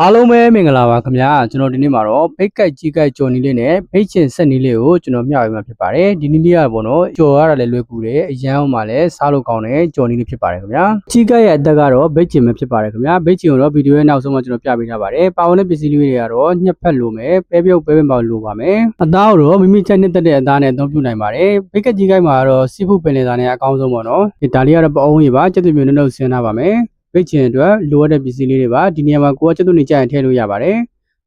အားလုံးပဲမင်္ဂလာပါခင်ဗျာကျွန်တော်ဒီနေ့မှာတော့ဖိတ်ကတ်ကြီးကတ်ကြော်နီးလေးနဲ့ဖိတ်ချင်ဆက်နီးလေးကိုကျွန်တော်မျှဝေမှာဖြစ်ပါတယ်ဒီနီးလေးကပေါ့နော်ကြော်ရတာလည်းလွယ်ကူတယ်အရန်အောင်မှလည်းစားလို့ကောင်းတဲ့ကြော်နီးလေးဖြစ်ပါတယ်ခင်ဗျာကြီးကတ်ရဲ့အသက်ကတော့ဖိတ်ချင်ပဲဖြစ်ပါတယ်ခင်ဗျာဖိတ်ချင်ကိုတော့ဗီဒီယိုရဲ့နောက်ဆုံးမှာကျွန်တော်ပြပေးထားပါတယ်ပါဝင်တဲ့ပစ္စည်းလေးတွေကတော့ညှက်ဖက်လိုမယ်ပဲပြုတ်ပဲပင်ပေါလိုပါမယ်အသားကိုတော့မိမိချက်နှစ်သက်တဲ့အသားနဲ့အသုံးပြုနိုင်ပါတယ်ဖိတ်ကတ်ကြီးကတ်မှာကတော့စီဖူပင်လယ်သားနဲ့အကောင်းဆုံးပေါ့နော်ဒီဒါလေးကတော့ပအုံးကြီးပါစက်သွမျိုးနဲ့နှုတ်ဆင်းထားပါမယ် ဖိတ်ချင်အတွက်လိုအပ်တဲ့ပစ္စည်းလေးတွေပါဒီနေရာမှာကိုကစက်သွနေကြရင်ထည့်လို့ရပါတယ်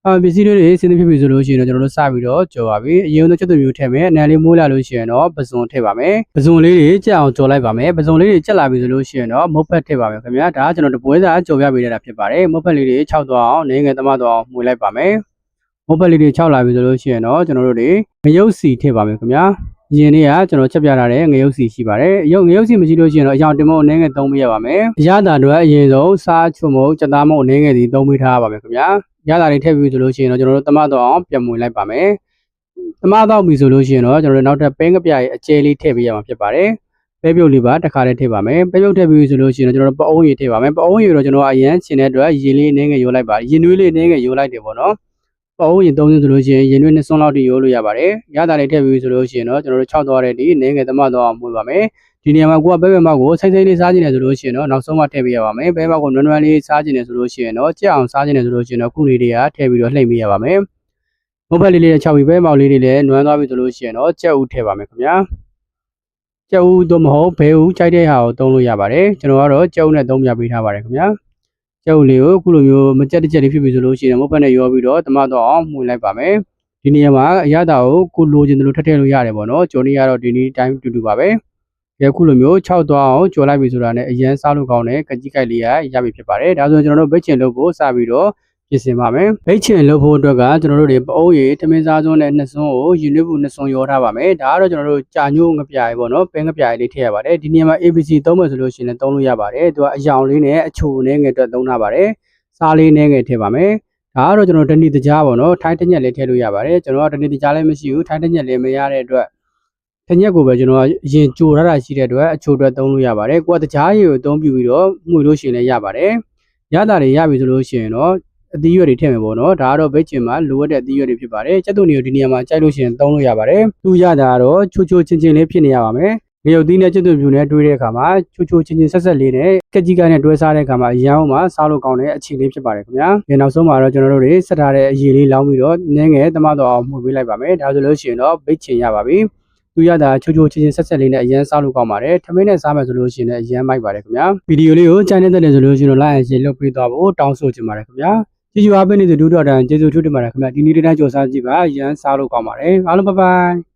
အာပစ္စည်းလေးတွေစဉ်းစားဖြစ်ပြီဆိုလို့ရှိရင်တော့ကျွန်တော်တို့စပြီးတော့ကြော်ပါပြီအရင်ဆုံးစက်သွမျိုးထည့်မယ်အနံလေးမိုးလာလို့ရှိရင်တော့ပစုံထည့်ပါမယ်ပစုံလေးတွေကြက်အောင်ကြော်လိုက်ပါမယ်ပစုံလေးတွေကြက်လာပြီဆိုလို့ရှိရင်တော့မုတ်ဖက်ထည့်ပါမယ်ခင်ဗျာဒါကကျွန်တော်တပွဲစားကြော်ပြပေးရတာဖြစ်ပါတယ်မုတ်ဖက်လေးတွေခြောက်သွားအောင်နေငယ်သမားသွားအောင်မှုလိုက်ပါမယ်မုတ်ဖက်လေးတွေခြောက်လာပြီဆိုလို့ရှိရင်တော့ကျွန်တော်တို့တွေငရုတ်စီထည့်ပါမယ်ခင်ဗျာ ရင်လေးကကျွန်တော်ချက်ပြထားတဲ့ငရုတ်စီရှိပါတယ်။ရုပ်ငရုတ်စီမရှိလို့ရှိရင်တော့အရောင်တင်မုံအနေငယ်သုံးပေးရပါမယ်။အရသာတွေအရင်ဆုံးစားချုံမုံစက်သားမုံအနေငယ်စီသုံးပေးထားပါမယ်ခင်ဗျာ။ရသာတွေထည့်ပြီးဆိုလို့ရှိရင်တော့ကျွန်တော်တို့တမတော့အောင်ပြန်မွေလိုက်ပါမယ်။တမတော့ပြီဆိုလို့ရှိရင်တော့ကျွန်တော်တို့နောက်ထပ်ပင်းကပြရဲ့အကျဲလေးထည့်ပေးရမှာဖြစ်ပါတယ်။ပဲပြုတ်လေးပါတစ်ခါလေးထည့်ပါမယ်။ပဲပြုတ်ထည့်ပြီးဆိုလို့ရှိရင်တော့ကျွန်တော်တို့ပအုံးရည်ထည့်ပါမယ်။ပအုံးရည်တော့ကျွန်တော်အရန်ချင်တဲ့အတွက်ရေလေးအနေငယ်ရိုးလိုက်ပါ။ရင်နွေးလေးအနေငယ်ရိုးလိုက်တယ်ပေါ့နော်။ ပအုံးရင်သုံးစင်းဆိုလို့ရှိရင်ရင်တွင်းနှစ်စွန်းလောက်ထိရိုးလို့ရပါတယ်။ရတာတွေထည့်ပြီးဆိုလို့ရှိရင်တော့ကျွန်တော်တို့6သွားတဲ့ဒီနေငယ်သမတော့အောင်မှုပါမယ်။ဒီနေရာမှာကိုကဘဲဘဲမောက်ကိုစိတ်စိတ်လေးစားခြင်းတယ်ဆိုလို့ရှိရင်တော့နောက်ဆုံးမှထည့်ပေးရပါမယ်။ဘဲမောက်ကိုနွမ်းနွမ်းလေးစားခြင်းတယ်ဆိုလို့ရှိရင်တော့ကြက်အောင်စားခြင်းတယ်ဆိုလို့ရှိရင်တော့ခုလေးတွေကထည့်ပြီးတော့လှိမ့်ပေးရပါမယ်။မုတ်ဖက်လေးလေးနဲ့6ပြီးဘဲမောက်လေးတွေလည်းနွမ်းသွားပြီဆိုလို့ရှိရင်တော့ကြက်ဥထည့်ပါမယ်ခင်ဗျာ။ကြက်ဥတော့မဟုတ်ဘဲဥကြိုက်တဲ့ဟာကိုသုံးလို့ရပါတယ်။ကျွန်တော်ကတော့ကြက်ဥနဲ့သုံးပြပေးထားပါတယ်ခင်ဗျာ။ ကျုပ်လေးကိုအခုလိုမျိုးမကြက်တစ်ကြက်လေးဖြစ်ပြီဆိုလို့ရှိရင်မုတ်ဖက်နဲ့ရောပြီးတော့တမတော့အောင်မှုလိုက်ပါမယ်ဒီနေရာမှာအရသာကိုကိုလိုချင်တယ်လို့ထပ်ထည့်လို့ရတယ်ပေါ့နော်ဂျိုနီကတော့ဒီနေ့တိုင်းတူတူပါပဲဒီအခုလိုမျိုး6သွားအောင်ကြော်လိုက်ပြီဆိုတာနဲ့အရန်စားလို့ကောင်းတဲ့ကကြီးကိုက်လေးကရပြီဖြစ်ပါတယ်ဒါဆိုရင်ကျွန်တော်တို့ဘိတ်ချင်လုပ်ဖို့စပြီးတော့ ပြင်ဆင်ပါမယ်ဘိတ်ချင်လုပ်ဖို့အတွက်ကကျွန်တော်တို့တွေပအုပ်ရည်ထမင်းစားစွန်းနဲ့နှစ်စွန်းကိုယူနစ်ဘူးနှစ်စွန်းရောထားပါမယ်ဒါကတော့ကျွန်တော်တို့ကြာညို့ငပြားရယ်ပေါ့နော်ပဲငပြားရည်လေးထည့်ရပါတယ်ဒီနေရာမှာ ABC သုံးမယ်ဆိုလို့ရှိရင်လည်းသုံးလို့ရပါတယ်သူကအယောင်လေးနဲ့အချိုနဲ့ငယ်အတွက်သုံးထားပါတယ်စားလေးနည်းငယ်ထည့်ပါမယ်ဒါကတော့ကျွန်တော်တနည်းတကြားပေါ့နော်ထိုင်းတစ်ညက်လေးထည့်လို့ရပါတယ်ကျွန်တော်ကတနည်းတကြားလည်းမရှိဘူးထိုင်းတစ်ညက်လေးမရတဲ့အတွက်တစ်ညက်ကိုပဲကျွန်တော်ကအရင်ကြိုထားတာရှိတဲ့အတွက်အချိုအတွက်သုံးလို့ရပါတယ်ကိုကတကြားရည်ကိုအသုံးပြုပြီးတော့မှုလို့ရှိရင်လည်းရပါတယ်ရတာတွေရပြီဆိုလို့ရှိရင်တော့ အသီးရွက်တွေထည့်မယ်ပေါ့နော်ဒါကတော့ဘိတ်ချင်မှာလိုအပ်တဲ့အသီးရွက်တွေဖြစ်ပါတယ်ကျက်သွန်တွေကိုဒီနေရာမှာကြိုက်လို့ရှိရင်သုံးလို့ရပါတယ်သူရတာကတော့ချိုချိုချင်းချင်းလေးဖြစ်နေရပါမယ်ငရုတ်သီးနဲ့ကျွတ်သွန်ပြူနဲ့တွေးတဲ့အခါမှာချိုချိုချင်းချင်းဆက်ဆက်လေးနဲ့ကက်ကြီးကနဲ့တွဲစားတဲ့အခါမှာအရန်အောင်မှာစားလို့ကောင်းတဲ့အခြေလေးဖြစ်ပါတယ်ခင်ဗျာ။ဒီနောက်ဆုံးမှာတော့ကျွန်တော်တို့တွေဆက်ထားတဲ့အရည်လေးလောင်းပြီးတော့နည်းငယ်တမတော့အောင်မှုပေးလိုက်ပါမယ်။ဒါဆိုလို့ရှိရင်တော့ဘိတ်ချင်ရပါပြီ။သူရတာချိုချိုချင်းချင်းဆက်ဆက်လေးနဲ့အရန်စားလို့ကောင်းပါတယ်။ထမင်းနဲ့စားမယ်ဆိုလို့ရှိရင်လည်းအရန်မိုက်ပါတယ်ခင်ဗျာ။ဗီဒီယိုလေးကိုချန်နေတဲ့တဲ့ဆိုလို့ရှိရင်တော့ like and share လုပ်ပေးသွားဖို့တောင်းဆိုချင်ပါတယ်ခင်ဗျာ။ ကြည့်ကြပါပေးနေတဲ့ဒူးတော်တန်ကျေးဇူးထူးတင်ပါတယ်ခင်ဗျာ။ဒီနေ့တန်းကြော်စားကြည့်ပါအရန်စားလို့ကောင်းပါတယ်။အားလုံးဘိုင်ဘိုင်